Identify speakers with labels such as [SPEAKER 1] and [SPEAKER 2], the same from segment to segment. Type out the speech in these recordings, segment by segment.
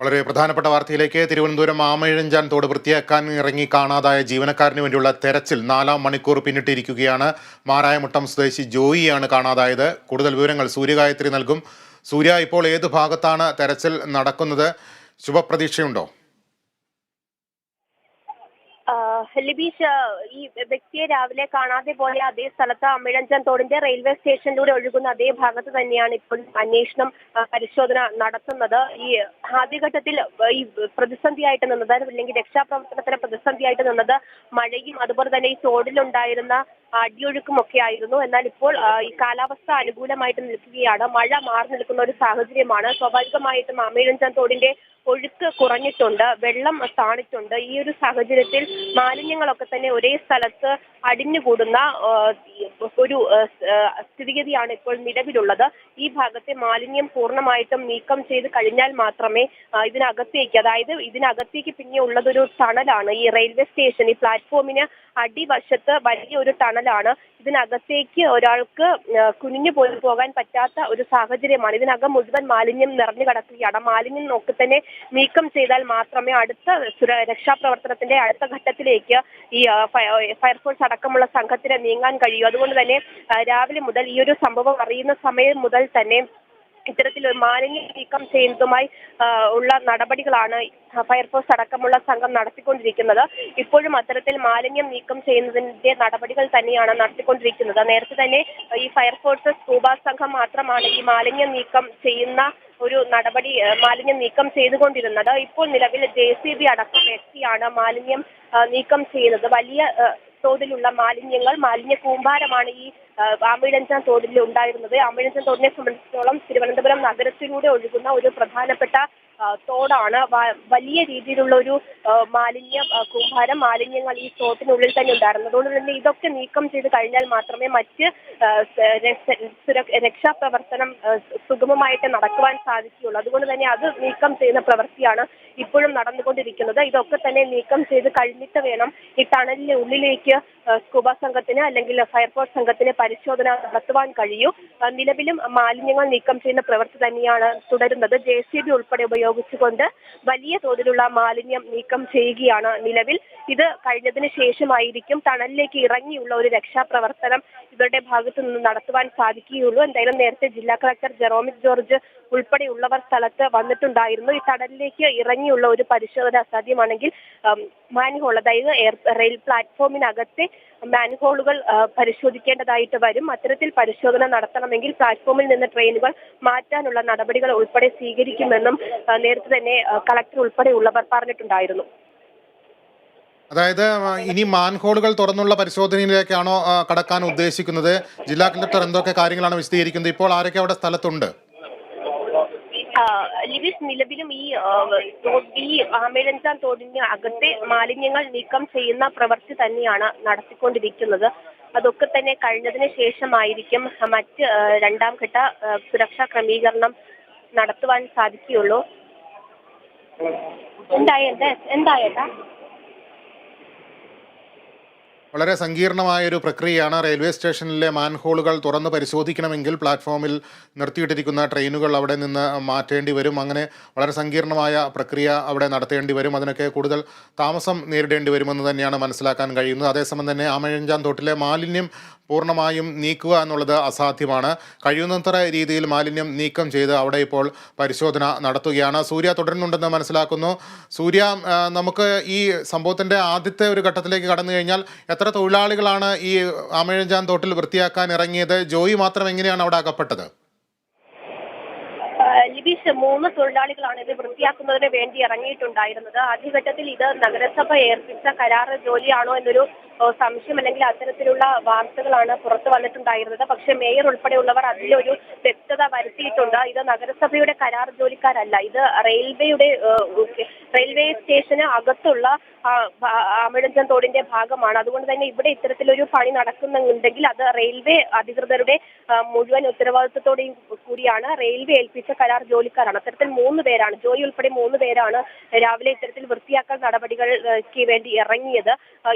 [SPEAKER 1] വളരെ പ്രധാനപ്പെട്ട വാർത്തയിലേക്ക് തിരുവനന്തപുരം ആമഴഞ്ചാൻ തോട് വൃത്തിയാക്കാൻ ഇറങ്ങി കാണാതായ ജീവനക്കാരന് വേണ്ടിയുള്ള തെരച്ചിൽ നാലാം മണിക്കൂർ പിന്നിട്ടിരിക്കുകയാണ്. മാറായമുട്ടം സ്വദേശി ജോയിയാണ് കാണാതായത്. കൂടുതൽ വിവരങ്ങൾ സൂര്യഗായത്രി നൽകും. സൂര്യ ഇപ്പോൾ ഏത് ഭാഗത്താണ് തെരച്ചിൽ നടക്കുന്നത്? ശുഭപ്രതീക്ഷയുണ്ടോ?
[SPEAKER 2] ലിബീഷ് ഈ വ്യക്തിയെ രാവിലെ കാണാതെ പോയ അതേ സ്ഥലത്ത് അമിഴഞ്ചൻ തോടിന്റെ റെയിൽവേ സ്റ്റേഷനിലൂടെ ഒഴുകുന്ന അതേ ഭാഗത്ത് തന്നെയാണ് ഇപ്പോൾ അന്വേഷണം പരിശോധന നടത്തുന്നത്. ഈ ആദ്യഘട്ടത്തിൽ ഈ പ്രതിസന്ധിയായിട്ട് നിന്നത് അല്ലെങ്കിൽ രക്ഷാപ്രവർത്തനത്തിന് പ്രതിസന്ധിയായിട്ട് നിന്നത് മഴയും അതുപോലെ തന്നെ ഈ തോടിലുണ്ടായിരുന്ന അടിയൊഴുക്കും ഒക്കെ ആയിരുന്നു. എന്നാൽ ഇപ്പോൾ ഈ കാലാവസ്ഥ അനുകൂലമായിട്ട് നിൽക്കുകയാണ്. മഴ മാറി നിൽക്കുന്ന ഒരു സാഹചര്യമാണ്. സ്വാഭാവികമായിട്ടും അമിഴഞ്ചൻ തോടിന്റെ ഒഴുക്ക് കുറഞ്ഞിട്ടുണ്ട് വെള്ളം താണിട്ടുണ്ട്. ഈ ഒരു സാഹചര്യത്തിൽ മാലിന്യങ്ങളൊക്കെ തന്നെ ഒരേ സ്ഥലത്ത് അടിഞ്ഞുകൂടുന്ന ഒരു സ്ഥിതിഗതിയാണ് ഇപ്പോൾ നിലവിലുള്ളത്. ഈ ഭാഗത്തെ മാലിന്യം പൂർണമായിട്ടും നീക്കം ചെയ്ത് കഴിഞ്ഞാൽ മാത്രമേ ഇതിനകത്തേക്ക് അതായത് ഇതിനകത്തേക്ക് പിന്നെ ഉള്ളതൊരു ടണലാണ്. ഈ റെയിൽവേ സ്റ്റേഷൻ ഈ പ്ലാറ്റ്ഫോമിന് അടിവശത്ത് വലിയ ഒരു ടണലാണ്. ഇതിനകത്തേക്ക് ഒരാൾക്ക് കുനിഞ്ഞു പോയി പോകാൻ പറ്റാത്ത ഒരു സാഹചര്യമാണ്. ഇതിനകം മുഴുവൻ മാലിന്യം നിറഞ്ഞു കിടക്കുകയാണ്. മാലിന്യം നോക്കി തന്നെ നീക്കം ചെയ്താൽ മാത്രമേ അടുത്ത രക്ഷാപ്രവർത്തനത്തിന്റെ അടുത്ത ഘട്ടത്തിലേക്ക് ഈ ഫയർഫോഴ്സ് അടക്കമുള്ള സംഘത്തിന് നീങ്ങാൻ കഴിയൂ. അതുകൊണ്ട് തന്നെ രാവിലെ മുതൽ ഈ ഒരു സംഭവം അറിയുന്ന സമയം മുതൽ തന്നെ ഇത്തരത്തിൽ മാലിന്യം നീക്കം ചെയ്യുന്നതുമായി ഉള്ള നടപടികളാണ് ഫയർഫോഴ്സ് അടക്കമുള്ള സംഘം നടത്തിക്കൊണ്ടിരിക്കുന്നത്. ഇപ്പോഴും അത്തരത്തിൽ മാലിന്യം നീക്കം ചെയ്യുന്നതിന്റെ നടപടികൾ തന്നെയാണ് നടത്തിക്കൊണ്ടിരിക്കുന്നത്. നേരത്തെ തന്നെ ഈ ഫയർഫോഴ്സ് സ്കൂബ സംഘം മാത്രമാണ് ഈ മാലിന്യം നീക്കം ചെയ്യുന്ന ഒരു നടപടി മാലിന്യം നീക്കം ചെയ്തുകൊണ്ടിരുന്നത്. ഇപ്പോൾ നിലവിൽ ജെ സി ബി അടക്കം എത്തിയാണ് മാലിന്യം നീക്കം ചെയ്യുന്നത്. വലിയ തോതിലുള്ള മാലിന്യങ്ങൾ മാലിന്യ കൂമ്പാരമാണ് ഈ ആ, ആമിഴഞ്ചാൻ തോടിൽ ഉണ്ടായിരുന്നത്. ആംബുലൻസ് തോടിനെ സംബന്ധിച്ചിടത്തോളം തിരുവനന്തപുരം നഗരത്തിലൂടെ ഒഴുകുന്ന ഒരു പ്രധാനപ്പെട്ട തോടാണ്. വലിയ രീതിയിലുള്ള ഒരു മാലിന്യം കൂമ്പാരം മാലിന്യങ്ങൾ ഈ തോട്ടിനുള്ളിൽ തന്നെ ഉണ്ടായിരുന്നു. അതുകൊണ്ട് തന്നെ ഇതൊക്കെ നീക്കം ചെയ്ത് കഴിഞ്ഞാൽ മാത്രമേ മറ്റ് രക്ഷാപ്രവർത്തനം സുഗമമായിട്ട് നടക്കുവാൻ സാധിക്കുകയുള്ളൂ. അതുകൊണ്ട് തന്നെ അത് നീക്കം ചെയ്യുന്ന പ്രവൃത്തിയാണ് ഇപ്പോഴും നടന്നുകൊണ്ടിരിക്കുന്നത്. ഇതൊക്കെ തന്നെ നീക്കം ചെയ്ത് കഴിഞ്ഞിട്ട് വേണം ഈ ടണലിന്റെ ഉള്ളിലേക്ക് സ്കൂബ സംഘത്തിന് അല്ലെങ്കിൽ ഫയർഫോഴ്സ് സംഘത്തിന് പരിശോധന നടത്തുവാൻ കഴിയൂ. നിലവിലും മാലിന്യങ്ങൾ നീക്കം ചെയ്യുന്ന പ്രവൃത്തി തന്നെയാണ് തുടരുന്നത്. ജെ സി ബി ഉൾപ്പെടെ ഉപയോഗിച്ചുകൊണ്ട് വലിയ തോതിലുള്ള മാലിന്യം നീക്കം ചെയ്യുകയാണ് നിലവിൽ. ഇത് കഴിഞ്ഞതിന് ശേഷമായിരിക്കും തണലിലേക്ക് ഇറങ്ങിയുള്ള ഒരു രക്ഷാപ്രവർത്തനം ഇവരുടെ ഭാഗത്തു നിന്ന് നടത്തുവാൻ സാധിക്കുകയുള്ളൂ. എന്തായാലും നേരത്തെ ജില്ലാ കളക്ടർ ജെറോമിക് ജോർജ് ഉൾപ്പെടെയുള്ളവർ സ്ഥലത്ത് വന്നിട്ടുണ്ടായിരുന്നു. ഈ കടലിലേക്ക് ഇറങ്ങിയുള്ള ഒരു പരിശോധന സാധ്യമാണെങ്കിൽ മാൻഹോൾ അതായത് എയർ റെയിൽ പ്ലാറ്റ്ഫോമിനകത്തെ മാൻഹോളുകൾ പരിശോധിക്കേണ്ടതായിട്ട് വരും. അത്തരത്തിൽ പരിശോധന നടത്തണമെങ്കിൽ പ്ലാറ്റ്ഫോമിൽ നിന്ന് ട്രെയിനുകൾ മാറ്റാനുള്ള നടപടികൾ ഉൾപ്പെടെ സ്വീകരിക്കുമെന്നും നേരത്തെ തന്നെ കളക്ടർ ഉൾപ്പെടെയുള്ളവർ പറഞ്ഞിട്ടുണ്ടായിരുന്നു.
[SPEAKER 1] അതായത് ഇനി മാൻഹോളുകൾ തുറന്നുള്ള പരിശോധനയിലേക്കാണോ കടക്കാൻ ഉദ്ദേശിക്കുന്നത്? ജില്ലാ കളക്ടർ എന്തൊക്കെ കാര്യങ്ങളാണ് വിശദീകരിക്കുന്നത്? ഇപ്പോൾ ആരൊക്കെ അവിടെ സ്ഥലത്തുണ്ട്?
[SPEAKER 2] ആ, ലിവിസ് നിലവിലും ഈ ഈ ആമ്പുലൻസാൻ തോടിന് അകത്തെ മാലിന്യങ്ങൾ നീക്കം ചെയ്യുന്ന പ്രവൃത്തി തന്നെയാണ് നടത്തിക്കൊണ്ടിരിക്കുന്നത്. അതൊക്കെ തന്നെ കഴിഞ്ഞതിന് ശേഷമായിരിക്കും മറ്റ് രണ്ടാം ഘട്ട സുരക്ഷാ ക്രമീകരണം നടത്തുവാൻ സാധിക്കുകയുള്ളൂ. എന്തായത് എന്തായേട്ടാ
[SPEAKER 1] വളരെ സങ്കീർണമായ ഒരു പ്രക്രിയയാണ് റെയിൽവേ സ്റ്റേഷനിലെ മാൻഹോളുകൾ തുറന്ന് പരിശോധിക്കണമെങ്കിൽ പ്ലാറ്റ്ഫോമിൽ നിർത്തിയിട്ടിരിക്കുന്ന ട്രെയിനുകൾ അവിടെ നിന്ന് മാറ്റേണ്ടി വരും. അങ്ങനെ വളരെ സങ്കീർണമായ പ്രക്രിയ അവിടെ നടത്തേണ്ടി വരും. അതിനൊക്കെ കൂടുതൽ താമസം നേരിടേണ്ടി വരുമെന്ന് തന്നെയാണ് മനസ്സിലാക്കാൻ കഴിയുന്നത്. അതേസമയം തന്നെ ആമഴഞ്ചാൻ തോട്ടിലെ മാലിന്യം പൂർണമായും നീക്കുക എന്നുള്ളത് അസാധ്യമാണ്. കഴിയുന്നത്ര രീതിയിൽ മാലിന്യം നീക്കം ചെയ്ത് അവിടെ ഇപ്പോൾ പരിശോധന നടത്തുകയാണ്. സൂര്യ തുടരുന്നുണ്ടെന്ന് മനസ്സിലാക്കുന്നു. സൂര്യ നമുക്ക് ഈ സംഭവത്തിന്റെ ആദ്യത്തെ ഒരു ഘട്ടത്തിലേക്ക് കടന്നു കഴിഞ്ഞാൽ എത്ര തൊഴിലാളികളാണ് ഈ ആമഴഞ്ചാൻ തോട്ടിൽ വൃത്തിയാക്കാൻ ഇറങ്ങിയത്? ജോയി മാത്രം എങ്ങനെയാണ് അവിടെ അകപ്പെട്ടത്?
[SPEAKER 2] ലിബീഷ് മൂന്ന് തൊഴിലാളികളാണ് ഇത് വൃത്തിയാക്കുന്നതിന് വേണ്ടി ഇറങ്ങിയിട്ടുണ്ടായിരുന്നത്. ആദ്യഘട്ടത്തിൽ ഇത് നഗരസഭ ഏർപ്പിച്ച കരാറ് ജോലിയാണോ എന്നൊരു സംശയം അല്ലെങ്കിൽ അത്തരത്തിലുള്ള വാർത്തകളാണ് പുറത്തു വന്നിട്ടുണ്ടായിരുന്നത്. പക്ഷേ മേയർ ഉൾപ്പെടെയുള്ളവർ അതിലൊരു വ്യക്തത വരുത്തിയിട്ടുണ്ട്. ഇത് നഗരസഭയുടെ കരാർ ജോലിക്കാരല്ല. ഇത് റെയിൽവേയുടെ റെയിൽവേ സ്റ്റേഷന് അകത്തുള്ള അമിഴഞ്ചൻ തോടിന്റെ ഭാഗമാണ്. അതുകൊണ്ട് തന്നെ ഇവിടെ ഇത്തരത്തിലൊരു പണി നടക്കുന്നുണ്ടെങ്കിൽ അത് റെയിൽവേ അധികൃതരുടെ മുഴുവൻ ഉത്തരവാദിത്വത്തോടെയും കൂടിയാണ് റെയിൽവേ ഏൽപ്പിച്ച കരാർ ജോലിക്കാരാണ്. അത്തരത്തിൽ മൂന്ന് പേരാണ് ജോയി ഉൾപ്പെടെ മൂന്ന് പേരാണ് രാവിലെ ഇത്തരത്തിൽ വൃത്തിയാക്കൽ നടപടികൾക്ക് വേണ്ടി ഇറങ്ങിയത്.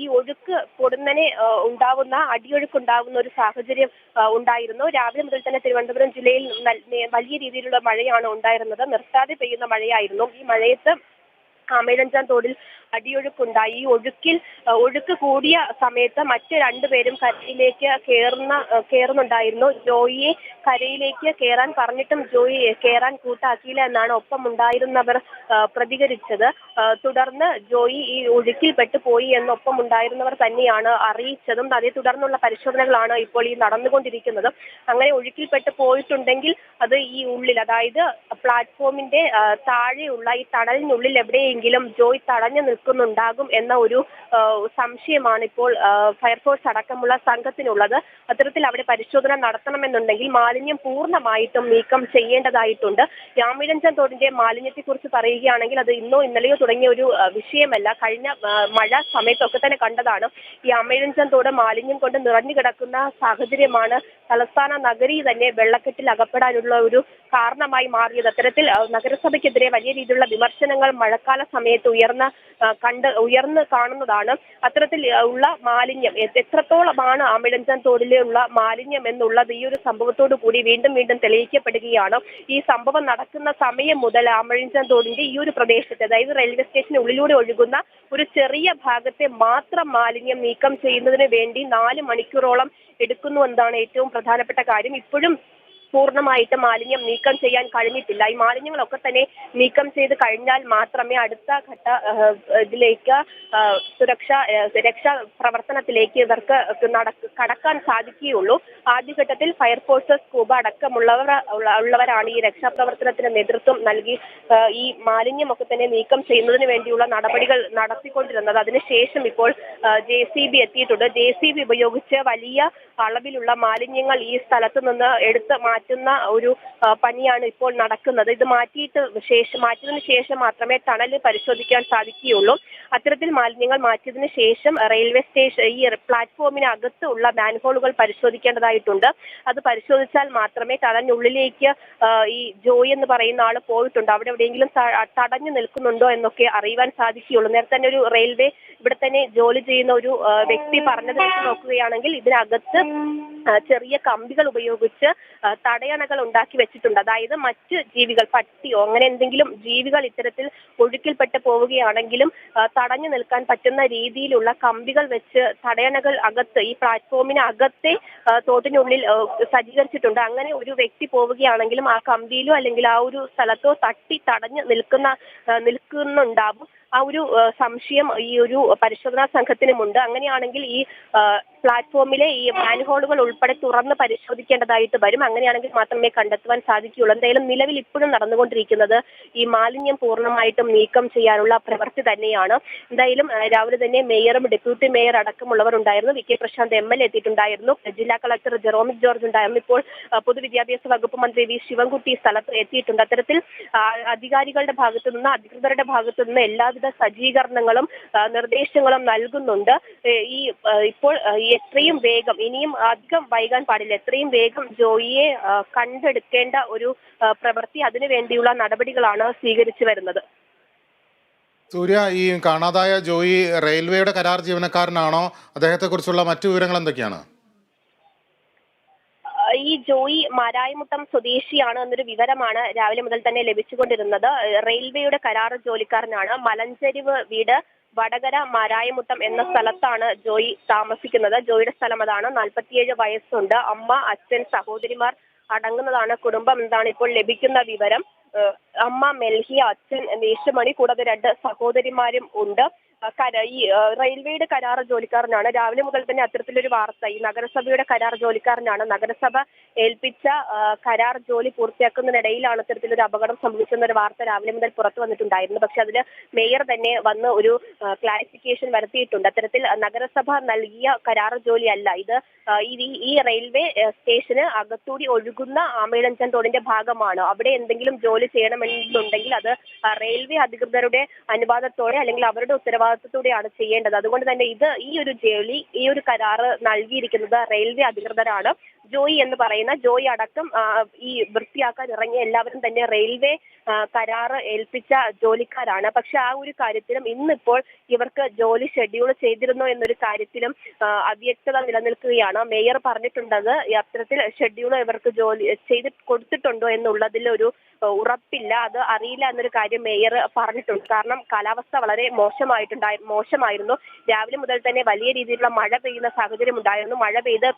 [SPEAKER 2] ഈ ഒഴുക്ക് പൊടുന്നനെ ഉണ്ടാവുന്ന അടിയൊഴുക്കുണ്ടാവുന്ന ഒരു സാഹചര്യം ഉണ്ടായിരുന്നു. രാവിലെ മുതൽ തന്നെ തിരുവനന്തപുരം ജില്ലയിൽ വലിയ രീതിയിലുള്ള മഴയാണ് ഉണ്ടായിരുന്നത്. നിർത്താതെ പെയ്യുന്ന മഴയായിരുന്നു. ഈ മഴയത്ത് കാമേഴഞ്ചാൻ തോടിൽ അടിയൊഴുക്കുണ്ടായി. ഈ ഒഴുക്കിൽ ഒഴുക്ക് കൂടിയ സമയത്ത് മറ്റ് രണ്ടുപേരും കരയിലേക്ക് കയറുന്ന കയറുന്നുണ്ടായിരുന്നു ജോയിയെ കരയിലേക്ക് കയറാൻ പറഞ്ഞിട്ടും ജോയി കയറാൻ കൂട്ടാക്കിയില്ല എന്നാണ് ഒപ്പം ഉണ്ടായിരുന്നവർ പ്രതികരിച്ചത്. തുടർന്ന് ജോയി ഈ ഒഴുക്കിൽ പെട്ടുപോയി എന്ന് ഒപ്പം ഉണ്ടായിരുന്നവർ തന്നെയാണ് അറിയിച്ചതും. അതേ തുടർന്നുള്ള പരിശോധനകളാണ് ഇപ്പോൾ ഈ നടന്നുകൊണ്ടിരിക്കുന്നത്. അങ്ങനെ ഒഴുക്കിൽപ്പെട്ട് പോയിട്ടുണ്ടെങ്കിൽ അത് ഈ ഉള്ളിൽ അതായത് പ്ലാറ്റ്ഫോമിന്റെ താഴെയുള്ള ഈ തണലിനുള്ളിൽ എവിടെയെങ്കിലും ജോയ് തടഞ്ഞു നിൽക്കുന്നുണ്ടാകും എന്ന ഒരു സംശയമാണ് ഇപ്പോൾ ഫയർഫോഴ്സ് അടക്കമുള്ള സംഘത്തിനുള്ളത്. അത്തരത്തിൽ അവിടെ പരിശോധന നടത്തണമെന്നുണ്ടെങ്കിൽ മാലിന്യം പൂർണമായിട്ടും നീക്കം ചെയ്യേണ്ടതായിട്ടുണ്ട്. രാമിഴഞ്ചൻ തോടിന്റെ മാലിന്യത്തെക്കുറിച്ച് പറയുകയാണെങ്കിൽ അത് ഇന്നോ ഇന്നലെയോ തുടങ്ങിയ ഒരു വിഷയമല്ല. കഴിഞ്ഞ മഴ സമയത്തൊക്കെ തന്നെ കണ്ടതാണ്. ഈ അമേഴഞ്ചൻ തോട് മാലിന്യം കൊണ്ട് നിറഞ്ഞു കിടക്കുന്ന സാഹചര്യമാണ് തലസ്ഥാന നഗരി തന്നെ വെള്ളക്കെട്ടിൽ അകപ്പെടാനുള്ള ഒരു കാരണമായി മാറിയത്. അത്തരത്തിൽ നഗരസഭയ്ക്കെതിരെ വലിയ രീതിയിലുള്ള വിമർശനങ്ങൾ മഴക്കാല സമയത്ത് ഉയർന്ന കണ്ട് ഉയർന്ന് കാണുന്നതാണ് അത്തരത്തിൽ ഉള്ള മാലിന്യം. എത്രത്തോളമാണ് അമിഴഞ്ചൻ തോടിലുള്ള മാലിന്യം എന്നുള്ളത് ഈ ഒരു സംഭവത്തോടു കൂടി വീണ്ടും വീണ്ടും തെളിയിക്കപ്പെടുകയാണ്. ഈ സംഭവം നടക്കുന്ന സമയം മുതൽ ആമഴിഞ്ചൻ തോടിന്റെ ഈ ഒരു പ്രദേശത്ത് അതായത് റെയിൽവേ സ്റ്റേഷന് ഉള്ളിലൂടെ ഒഴുകുന്ന ഒരു ചെറിയ ഭാഗത്തെ മാത്രം മാലിന്യം നീക്കം ചെയ്യുന്നതിന് വേണ്ടി നാല് മണിക്കൂറോളം എടുക്കുന്നു എന്നതാണ് ഏറ്റവും പ്രധാനപ്പെട്ട കാര്യം. ഇപ്പോഴും പൂർണമായിട്ട് മാലിന്യം നീക്കം ചെയ്യാൻ കഴിഞ്ഞിട്ടില്ല. ഈ മാലിന്യങ്ങളൊക്കെ തന്നെ നീക്കം ചെയ്ത് കഴിഞ്ഞാൽ മാത്രമേ അടുത്ത ഘട്ട ഇതിലേക്ക് സുരക്ഷ രക്ഷാ പ്രവർത്തനത്തിലേക്ക് ഇവർക്ക് കടക്കാൻ സാധിക്കുകയുള്ളൂ. ആദ്യഘട്ടത്തിൽ ഫയർഫോഴ്സ് സ്കൂബ അടക്കമുള്ളവർ ഉള്ള- ഉള്ളവരാണ് ഈ രക്ഷാപ്രവർത്തനത്തിന് നേതൃത്വം നൽകി ഈ മാലിന്യമൊക്കെ തന്നെ നീക്കം ചെയ്യുന്നതിന് വേണ്ടിയുള്ള നടപടികൾ നടത്തിക്കൊണ്ടിരുന്നത്. അതിനുശേഷം ഇപ്പോൾ ജെ സി ബി എത്തിയിട്ടുണ്ട്. ജെ സി ബി ഉപയോഗിച്ച് വലിയ അളവിലുള്ള മാലിന്യങ്ങൾ ഈ സ്ഥലത്ത് നിന്ന് എടുത്ത് മാറ്റുന്ന ഒരു പണിയാണ് ഇപ്പോൾ നടക്കുന്നത്. ഇത് മാറ്റിയിട്ട് ശേഷം മാറ്റിയതിനു ശേഷം മാത്രമേ ടണൽ പരിശോധിക്കാൻ സാധിക്കുകയുള്ളൂ. അത്തരത്തിൽ മാലിന്യങ്ങൾ മാറ്റിയതിനു ശേഷം റെയിൽവേ സ്റ്റേഷൻ ഈ പ്ലാറ്റ്ഫോമിന് അകത്ത് ഉള്ള മാൻഹോളുകൾ പരിശോധിക്കേണ്ടതായിട്ടുണ്ട്. അത് പരിശോധിച്ചാൽ മാത്രമേ ടണലിനുള്ളിലേക്ക് ഈ ജോയ് എന്ന് പറയുന്ന ആൾ പോയിട്ടുണ്ട്. അവിടെ എവിടെയെങ്കിലും തടഞ്ഞു നിൽക്കുന്നുണ്ടോ എന്നൊക്കെ അറിയുവാൻ സാധിക്കുകയുള്ളൂ. നേരത്തെ തന്നെ ഒരു റെയിൽവേ ഇവിടെ തന്നെ ജോലി ചെയ്യുന്ന ഒരു വ്യക്തി പറഞ്ഞത് നോക്കുകയാണെങ്കിൽ ഇതിനകത്ത് ചെറിയ കമ്പികൾ ഉപയോഗിച്ച് തടയണകൾ ഉണ്ടാക്കി വെച്ചിട്ടുണ്ട്. അതായത് മറ്റ് ജീവികൾ പട്ടിയോ അങ്ങനെ എന്തെങ്കിലും ജീവികൾ ഇത്തരത്തിൽ ഒഴുക്കിൽപ്പെട്ട് പോവുകയാണെങ്കിലും തടഞ്ഞു നിൽക്കാൻ പറ്റുന്ന രീതിയിലുള്ള കമ്പികൾ വെച്ച് തടയണകൾ അകത്ത് ഈ പ്ലാറ്റ്ഫോമിന് അകത്തെ തോട്ടിനുള്ളിൽ സജ്ജീകരിച്ചിട്ടുണ്ട്. അങ്ങനെ ഒരു വ്യക്തി പോവുകയാണെങ്കിലും ആ കമ്പിയിലോ അല്ലെങ്കിൽ ആ ഒരു സ്ഥലത്തോ തട്ടി തടഞ്ഞു നിൽക്കുന്ന നിൽക്കുന്നുണ്ടാവും. ആ ഒരു സംശയം ഈ ഒരു പരിശോധനാ സംഘത്തിനുമുണ്ട് അങ്ങനെയാണെങ്കിൽ ഈ പ്ലാറ്റ്ഫോമിലെ ഈ മാൻഹോളുകൾ ഉൾപ്പെടെ തുറന്ന് പരിശോധിക്കേണ്ടതായിട്ട് വരും. അങ്ങനെയാണെങ്കിൽ മാത്രമേ കണ്ടെത്തുവാൻ സാധിക്കുകയുള്ളൂ. എന്തായാലും നിലവിൽ ഇപ്പോഴും നടന്നുകൊണ്ടിരിക്കുന്നത് ഈ മാലിന്യം പൂർണമായിട്ടും നീക്കം ചെയ്യാനുള്ള പ്രവൃത്തി തന്നെയാണ്. എന്തായാലും രാവിലെ തന്നെ മേയറും ഡെപ്യൂട്ടി മേയർ അടക്കമുള്ളവർ ഉണ്ടായിരുന്നു. V K Prashanth M L A എത്തിയിട്ടുണ്ടായിരുന്നു. ജില്ലാ കളക്ടർ ജെറോമിക് ജോർജ് ഉണ്ടായിരുന്നു. ഇപ്പോൾ പൊതുവിദ്യാഭ്യാസ വകുപ്പ് മന്ത്രി വി ശിവൻകുട്ടി സ്ഥലത്ത് എത്തിയിട്ടുണ്ട്. അത്തരത്തിൽ അധികാരികളുടെ ഭാഗത്തു നിന്ന് അധികൃതരുടെ ഭാഗത്തു നിന്ന് എല്ലാവിധ സജ്ജീകരണങ്ങളും നിർദ്ദേശങ്ങളും നൽകുന്നുണ്ട്. ഈ ഇപ്പോൾ എത്രയും വേഗം ഇനിയും അധികം വൈകാൻ പാടില്ല. എത്രയും വേഗം ജോയിയെ കണ്ടെടുക്കേണ്ട ഒരു പ്രവൃത്തി അതിനുവേണ്ടിയുള്ള നടപടികളാണ് സ്വീകരിച്ചു വരുന്നത്.
[SPEAKER 1] സൂര്യ ഈ കാണാതായ ജോയി റെയിൽവേയുടെ കരാർ ജീവനക്കാരനാണോ? അദ്ദേഹത്തെക്കുറിച്ചുള്ള മറ്റു വിവരങ്ങൾ എന്തൊക്കെയാണ്?
[SPEAKER 2] ഈ ജോയി മാരായമുട്ടം സ്വദേശിയാണ് എന്നൊരു വിവരമാണ് രാവിലെ മുതൽ തന്നെ ലഭിച്ചുകൊണ്ടിരുന്നത്. റെയിൽവേയുടെ കരാർ ജോലിക്കാരനാണ്. മലഞ്ചെരിവ് വീട് വടകര മാരായമുട്ടം എന്ന സ്ഥലത്താണ് ജോയി താമസിക്കുന്നത്. ജോയിയുടെ സ്ഥലം അതാണ്. നാൽപ്പത്തിയേഴ് വയസ്സുണ്ട്. അമ്മ അച്ഛൻ സഹോദരിമാർ അടങ്ങുന്നതാണ് കുടുംബം. എന്നാണ് ഇപ്പോൾ ലഭിക്കുന്ന വിവരം. അമ്മ മെൽഹി അച്ഛൻ നേശമണി കൂടാതെ രണ്ട് സഹോദരിമാരും ഉണ്ട്. ഈ റെയിൽവേയുടെ കരാർ ജോലിക്കാരനാണ്. രാവിലെ മുതൽ തന്നെ അത്തരത്തിലൊരു വാർത്ത ഈ നഗരസഭയുടെ കരാർ ജോലിക്കാരനാണ്. നഗരസഭ ഏൽപ്പിച്ച കരാർ ജോലി പൂർത്തിയാക്കുന്നതിനിടയിലാണ് ഇത്തരത്തിലൊരു അപകടം സംഭവിച്ചെന്നൊരു വാർത്ത രാവിലെ മുതൽ പുറത്തു വന്നിട്ടുണ്ടായിരുന്നു. പക്ഷെ അതിൽ മേയർ തന്നെ വന്ന് ഒരു ക്ലാരിഫിക്കേഷൻ വരുത്തിയിട്ടുണ്ട്. അത്തരത്തിൽ നഗരസഭ നൽകിയ കരാർ ജോലിയല്ല. ഇത് ഈ റെയിൽവേ സ്റ്റേഷന് അകത്തൂടി ഒഴുകുന്ന ആമേഴഞ്ചൻ തോടിന്റെ ഭാഗമാണ്. അവിടെ എന്തെങ്കിലും ജോലി ചെയ്യണമെന്നുണ്ടെങ്കിൽ അത് റെയിൽവേ അധികൃതരുടെ അനുവാദത്തോടെ അല്ലെങ്കിൽ അവരുടെ ഉത്തരവാദിത്തത്തോടെയാണ് ചെയ്യേണ്ടത്. അതുകൊണ്ട് തന്നെ ഇത് ഈ ഒരു ജോലി ഈ ഒരു കരാറ് നൽകിയിരിക്കുന്നത് റെയിൽവേ അധികൃതരാണ്. ജോയി എന്ന് പറയുന്ന ജോയി അടക്കം ഈ വൃത്തിയാക്കാൻ ഇറങ്ങിയ എല്ലാവരും തന്നെ റെയിൽവേ കരാറ് ഏൽപ്പിച്ച ജോലിക്കാരാണ്. പക്ഷെ ആ ഒരു കാര്യത്തിലും ഇന്നിപ്പോൾ ഇവർക്ക് ജോലി ഷെഡ്യൂൾ ചെയ്തിരുന്നോ എന്നൊരു കാര്യത്തിലും അവ്യക്തത നിലനിൽക്കുകയാണ്. മേയർ പറഞ്ഞിട്ടുണ്ടത് അത്തരത്തിൽ ഷെഡ്യൂൾ ഇവർക്ക് ജോലി ചെയ്ത് കൊടുത്തിട്ടുണ്ടോ എന്നുള്ളതിൽ ഒരു ഉറപ്പില്ല. അത് അറിയില്ല എന്നൊരു കാര്യം മേയർ പറഞ്ഞിട്ടുണ്ട്. കാരണം കാലാവസ്ഥ വളരെ മോശമായിട്ടുണ്ടായി മോശമായിരുന്നു. രാവിലെ മുതൽ തന്നെ വലിയ രീതിയിലുള്ള മഴ പെയ്യുന്ന സാഹചര്യം ഉണ്ടായിരുന്നു മഴ പെയ്ത്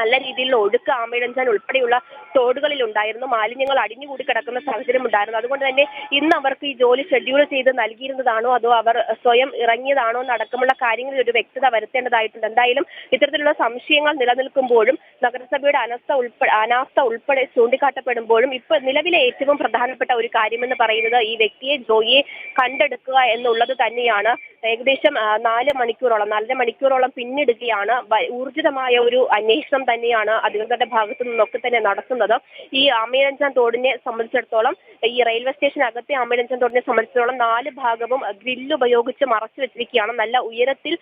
[SPEAKER 2] നല്ല രീതിയിലുള്ള ഒഴുക്ക് ആമിഴഞ്ചാൻ ഉൾപ്പെടെയുള്ള തോടുകളിൽ ഉണ്ടായിരുന്നു. മാലിന്യങ്ങൾ അടിഞ്ഞുകൂടി കിടക്കുന്ന സാഹചര്യം ഉണ്ടായിരുന്നു. അതുകൊണ്ട് തന്നെ ഇന്ന് അവർക്ക് ഈ ജോലി ഷെഡ്യൂൾ ചെയ്ത് നൽകിയിരുന്നതാണോ അതോ അവർ സ്വയം ഇറങ്ങിയതാണോ എന്നടക്കമുള്ള കാര്യങ്ങളിൽ ഒരു വ്യക്തത വരുത്തേണ്ടതായിട്ടുണ്ട്. എന്തായാലും ഇത്തരത്തിലുള്ള സംശയങ്ങൾ നിലനിൽക്കുമ്പോഴും നഗരസഭയുടെ അനസ്ഥ ഉൾപ്പെടെ അനാസ്ഥ ഉൾപ്പെടെ ചൂണ്ടിക്കാട്ടപ്പെടുമ്പോഴും ഇപ്പൊ നിലവിലെ ഏറ്റവും പ്രധാനപ്പെട്ട ഒരു കാര്യമെന്ന് പറയുന്നത് ഈ വ്യക്തിയെ ജോയിയെ കണ്ടെടുക്കുക എന്നുള്ളത് തന്നെയാണ്. ഏകദേശം നാല് മണിക്കൂറോളം നാലര മണിക്കൂറോളം പിന്നിടുകയാണ് ഊർജിതമായ ഒരു അന്വേഷണം തന്നെയാണ് അധികൃതരുടെ ഭാഗത്തു നിന്നൊക്കെ തന്നെ നടത്തുന്നത്. ഈ ആമയിഴഞ്ചാൻ തോടിനെ സംബന്ധിച്ചിടത്തോളം ഈ റെയിൽവേ സ്റ്റേഷൻ അകത്തെ ആമയിഴഞ്ചാൻ തോടിനെ സംബന്ധിച്ചിടത്തോളം നാല് ഭാഗവും ഗ്രില്ല് ഉപയോഗിച്ച് മറച്ചു വെച്ചിരിക്കുകയാണ്. നല്ല ഉയരത്തിൽ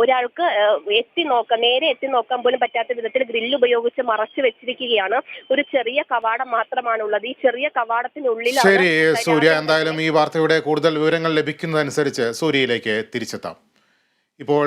[SPEAKER 2] ഒരാൾക്ക് എത്തി നോക്കാൻ നേരെ എത്തി നോക്കാൻ പോലും പറ്റാത്ത വിധത്തിൽ ഗ്രില്ല് ഉപയോഗിച്ച് മറച്ചു വെച്ചിരിക്കുകയാണ്. ഒരു ചെറിയ കവാടം മാത്രമാണ് ഉള്ളത് ഈ ചെറിയ കവാടത്തിനുള്ളിൽ
[SPEAKER 1] ശരി സൂര്യ. എന്തായാലും ഈ വാർത്തയുടെ കൂടുതൽ വിവരങ്ങൾ ലഭിക്കുന്നതനുസരിച്ച് സൂര്യയിലേക്ക് തിരിച്ചെത്താം. ഇപ്പോൾ